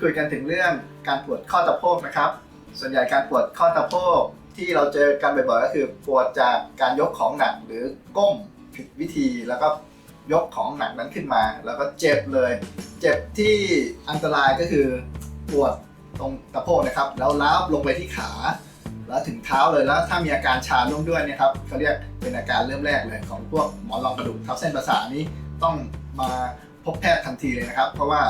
คุยกันถึงเรื่องการปวดข้อสะโพกนะครับ ส่วนใหญ่การปวดข้อสะโพกที่เราเจอกันบ่อยๆก็คือปวดจากการยกของหนักหรือก้มผิดวิธีแล้วก็ยกของหนักนั้นขึ้นมา แล้วก็เจ็บเลย เจ็บที่อันตรายก็คือปวดตรงสะโพกนะครับ แล้วล้าลงไปที่ขา แล้วถึงเท้าเลยแล้วถ้ามีอาการชาร่วมด้วยเนี่ยครับเขาเรียกเป็นอาการเริ่มแรกเลยของพวกหมอนรองกระดูกทับเส้นประสาทนี้ต้องมาพบแพทย์ทันทีเลยนะครับ เพราะว่า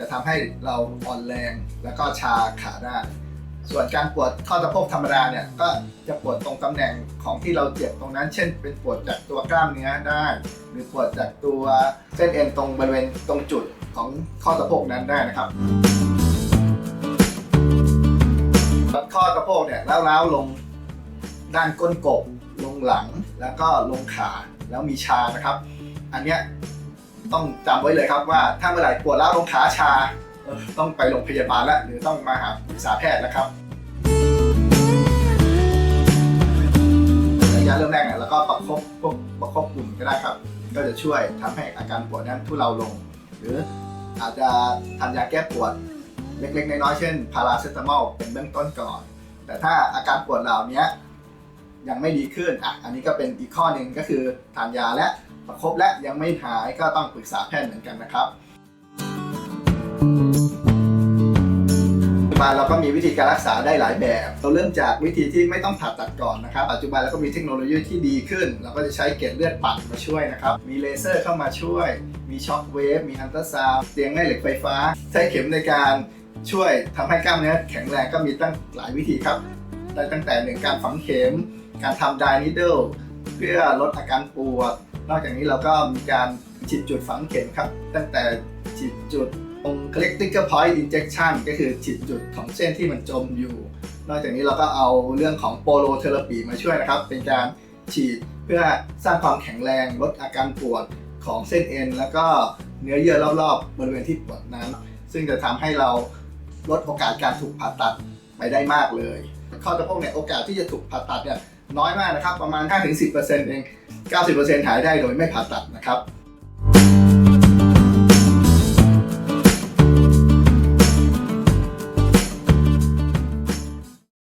จะทำให้เราอ่อนแรงแล้วก็ชาขาได้ ส่วนการปวดข้อสะโพกธรรมดาเนี่ยก็จะปวดตรงตำแหน่งของที่เราเจ็บตรงนั้น เช่น เป็นปวดจากตัวกล้ามเนื้อได้ หรือปวดจากตัวเส้นเอ็นตรงบริเวณตรงจุดของข้อสะโพกนั้นได้นะครับข้อสะโพกเนี่ยล้าวๆลงด้านก้นกบลงหลังแล้วก็ลงขาแล้วมีชานะครับ อันเนี้ย ต้องจำไว้เลยครับว่าถ้าเมื่อไหร่ปวดล้าวลงขาชา ต้องไปโรงพยาบาลแล้วหรือต้องมาหาปรึกษาแพทย์แล้วครับระยะเริ่มแรกเนี่ยแล้วก็ประคบพวกประคบกลุ่มก็ได้ครับ ก็จะช่วยทำให้อาการปวดนั้นทุเลาลง หรืออาจจะทานยาแก้ปวดเล็กๆน้อยๆเช่นพาราเซตามอลเป็นเบื้องต้นก่อน แต่ถ้าอาการปวดเหล่านี้ยังไม่ดีขึ้นอะอันนี้ก็เป็นอีกข้อหนึ่งก็คือทานยาและ ประคบและยังไม่หายก็ต้องปรึกษาแพทย์เหมือนกันนะครับปัจจุบันเราก็มีวิธีการรักษาได้หลายแบบ เราเริ่มจากวิธีที่ไม่ต้องผ่าตัดก่อนนะครับ ปัจจุบันเราก็มีเทคโนโลยีที่ดีขึ้น เราก็จะใช้เกล็ดเลือดปั่นมาช่วยนะครับ มีเลเซอร์เข้ามาช่วย มีช็อคเวฟ มีอัลตราซาวด์เตียงแม่เหล็กไฟฟ้า ใช้เข็มในการช่วยทำให้กล้ามเนื้อแข็งแรงก็มีตั้งหลายวิธีครับได้ตั้งแต่หนึ่งการฝังเข็ม การทำไดนิดเดิลเพื่อลดอาการปวด นอกจากนี้เราก็มีการฉีดจุดฝังเข็มครับ ตั้งแต่ฉีดจุดตรง critical point injection ก็คือฉีดจุดของเส้นที่มันจมอยู่ นอกจากนี้เราก็เอาเรื่องของโปโลเทอราปีมาช่วยนะครับ เป็นการฉีดเพื่อสร้างความแข็งแรงลดอาการปวดของเส้นเอ็น แล้วก็เนื้อเยื่อรอบๆ บริเวณที่ปวดนั้น ซึ่งจะทำให้เราลดโอกาสการถูกผ่าตัดไปได้มากเลย ข้อสะโพกเนี่ยโอกาสที่จะถูกผ่าตัดเนี่ย น้อยมากนะครับ ประมาณ 5-10%เอง 90%หายได้โดยไม่ผ่าตัดนะครับ